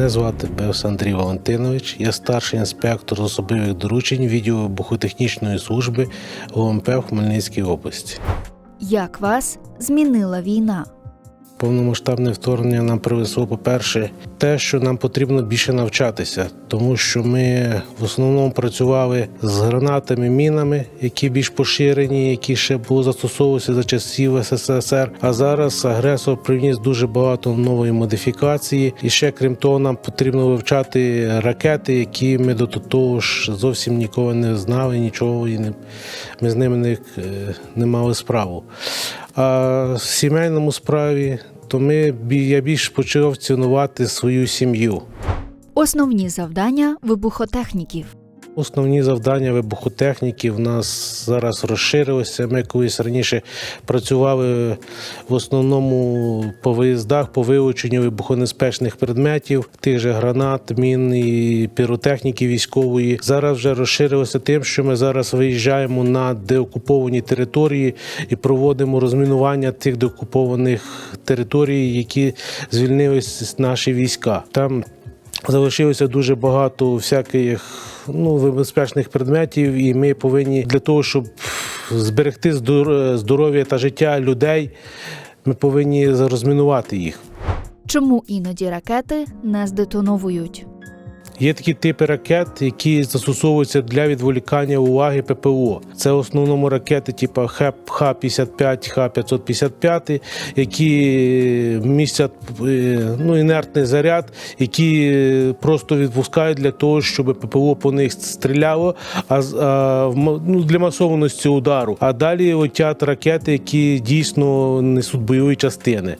Мене звати Бевс Андрій Валентинович. Я старший інспектор особливих доручень відділу вибухотехнічної служби ОМП в Хмельницькій області. Як вас змінила війна? Повномасштабне вторгнення нам привело, по-перше, те, що нам потрібно більше навчатися, тому що ми в основному працювали з гранатами, мінами, які більш поширені, які ще були застосовувалися за часів СССР. А зараз агресор приніс дуже багато нової модифікації. І ще крім того, нам потрібно вивчати ракети, які ми до того ж зовсім ніколи не знали, нічого і не ми з ними не, е, не мали справу. А в сімейному справі то ми я більш почав цінувати свою сім'ю. Основні завдання вибухотехніків. Основні завдання вибухотехніки в нас зараз розширилися. Ми колись раніше працювали в основному по виїздах, по вилученню вибухонебезпечних предметів, тих же гранат, мін і піротехніки військової. Зараз вже розширилося тим, що ми зараз виїжджаємо на деокуповані території і проводимо розмінування тих деокупованих територій, які звільнились наші війська. Там Залишилося дуже багато всяких ну, безпечних предметів, і ми повинні для того, щоб зберегти здор- здоров'я та життя людей, ми повинні розмінувати їх. Чому іноді ракети не здетоновують? Є такі типи ракет, які застосовуються для відволікання уваги ППО. Це в основному ракети, типу ХЕП-Х-55, Х-555, які містять е, ну, інертний заряд, які просто відпускають для того, щоб ППО по них стріляло, а, ну, для масованості удару. А далі летять ракети, які дійсно несуть бойові частини.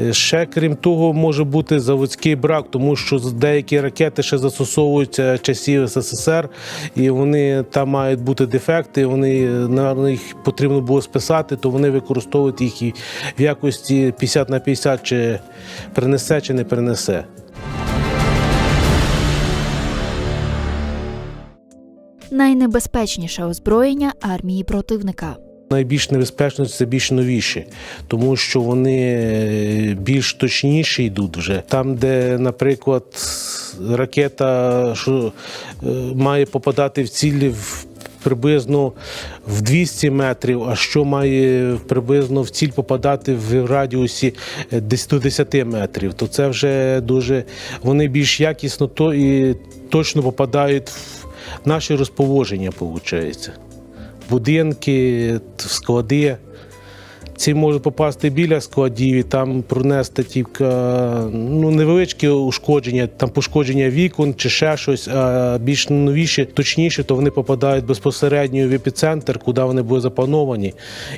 Е, Ще крім того, може бути заводський брак, тому що деякі ракети ще застосовуються часів СССР, і вони там мають бути дефекти. Вони на їх потрібно було списати, то вони використовують їх і в якості 50 на 50, чи принесе, чи не принесе. Найнебезпечніше озброєння армії противника. Найбільш небезпечно це більш новіші, тому що вони е, більш точніші йдуть вже. Там, де, наприклад, ракета що, е, має попадати в цілі в приблизно в 200 метрів, а що має приблизно в ціль попадати в радіусі е, десь до 10 метрів, то це вже дуже вони більш якісно то і точно попадають в наші розположення, виходить будинки, склади. Ці можуть попасти біля складів і там пронести тільки ну, невеличкі ушкодження, там пошкодження вікон чи ще щось, а більш новіші, точніше, то вони попадають безпосередньо в епіцентр, куди вони були заплановані.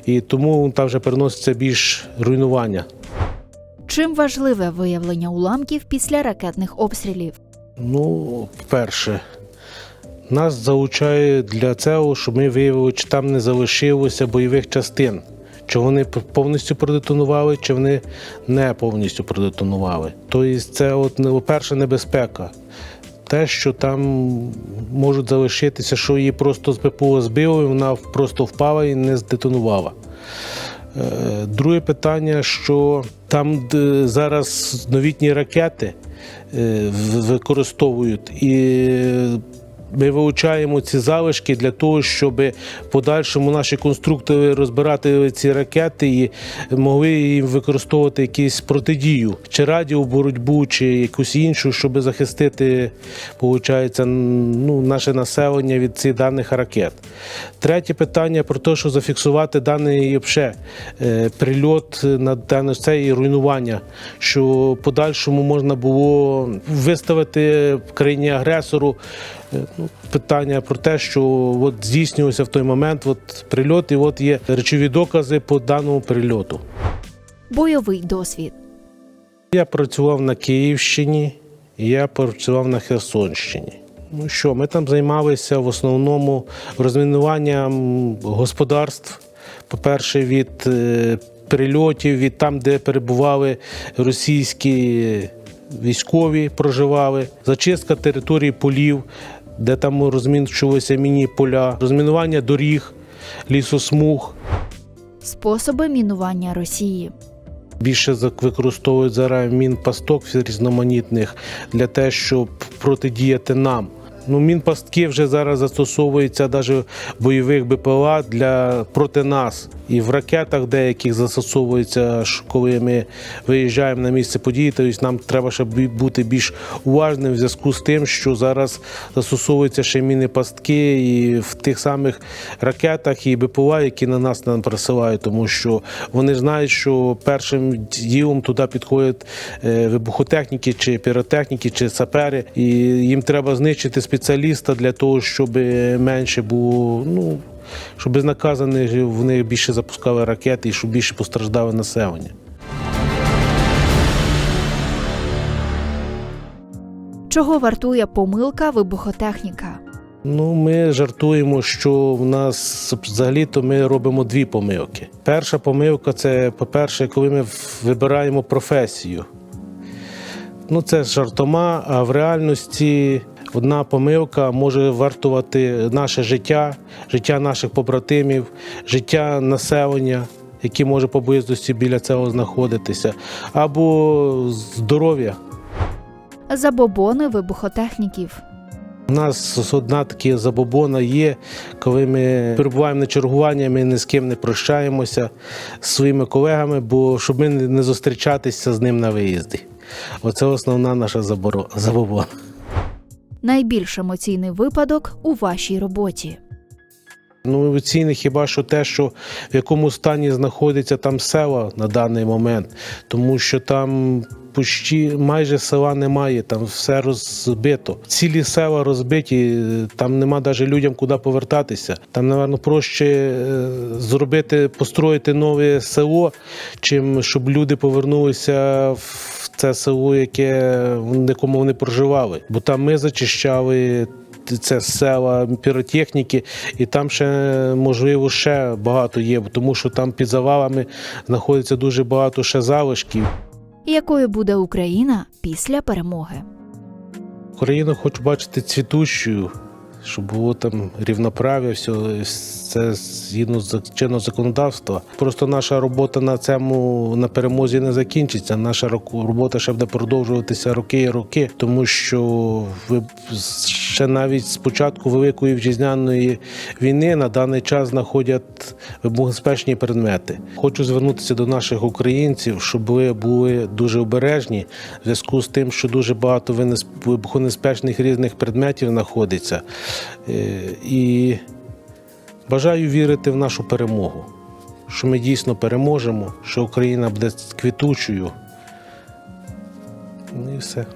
І тому там вже переноситься більш руйнування. Чим важливе виявлення уламків після ракетних обстрілів? Ну, перше, нас залучає для цього, щоб ми виявили, чи там не залишилося бойових частин. Чи вони повністю продетонували, чи вони не повністю продетонували. Тобто, це от перша небезпека. Те, що там можуть залишитися, що її просто з ППО збило, і вона просто впала і не здетонувала. Е, Друге питання, що там зараз новітні ракети е, використовують, і ми вилучаємо ці залишки для того, щоб подальшому наші конструктори розбирати ці ракети і могли їм використовувати якісь протидію, чи радіоборотьбу, чи якусь іншу, щоб захистити, виходить, ну, наше населення від цих даних ракет. Третє питання про те, що зафіксувати даний вообще, е, прильот на дане це і руйнування, що подальшому можна було виставити країні агресору. Е, Ну, питання про те, що от здійснювався в той момент от прильот, і от є речові докази по даному прильоту. Бойовий досвід. Я працював на Київщині, я працював на Херсонщині. Ну що, ми там займалися в основному розмінуванням господарств. По-перше, від е, прильотів, від там, де перебували російські військові, проживали, зачистка території полів, де там розмінчувалися міні-поля, розмінування доріг, лісосмуг. Способи мінування Росії. Більше використовують зараз мінпасток різноманітних для те, щоб протидіяти нам. Ну, мінпастки вже зараз застосовуються навіть бойових БПЛА для проти нас. І в ракетах деяких застосовуються, що коли ми виїжджаємо на місце події, тобто нам треба ще бути більш уважним в зв'язку з тим, що зараз застосовуються ще міни пастки і в тих самих ракетах і БПЛА, які на нас нам присилають, тому що вони знають, що першим ділом туди підходять е, вибухотехніки, чи піротехніки, чи сапери, і їм треба знищити спеціаліста для того, щоб менше було. Ну щоб безнаказані в них більше запускали ракети і щоб більше постраждало населення. Чого вартує помилка вибухотехніка? Ну, ми жартуємо, що в нас взагалі-то ми робимо дві помилки. Перша помилка це, по-перше, коли ми вибираємо професію. Ну, це жартома, а в реальності одна помилка може вартувати наше життя, життя наших побратимів, життя населення, яке може поблизості біля цього знаходитися, або здоров'я. Забобони вибухотехніків. У нас одна така забобона є, коли ми перебуваємо на чергуванні, ми ні з ким не прощаємося з своїми колегами, бо щоб ми не зустрічатися з ним на виїзді. Оце основна наша забобона. Найбільш емоційний випадок у вашій роботі. Ну, емоційне хіба що те, що в якому стані знаходиться там села на даний момент, тому що там почти майже села немає, там все розбито. Цілі села розбиті, там нема навіть людям куди повертатися. Там, напевно, проще е, зробити, построїти нове село, чим щоб люди повернулися в це село, яке в якому вони проживали. Бо там ми зачищали це села піротехніки, і там ще можливо ще багато є, тому що там під завалами знаходиться дуже багато ще залишків. Якою буде Україна після перемоги? Україну хочу бачити цвітущою, щоб було там рівноправ'я, все це згідно з чинного законодавства. Просто наша робота на цьому на перемозі не закінчиться. Наша робота ще буде продовжуватися роки і роки, тому що ви ще навіть з початку великої вітчизняної війни на даний час знаходять вибухонебезпечні предмети. Хочу звернутися до наших українців, щоб ви були дуже обережні в зв'язку з тим, що дуже багато вибухонебезпечних різних предметів знаходиться. Е, І бажаю вірити в нашу перемогу, що ми дійсно переможемо, що Україна буде квітучою. Ну і все.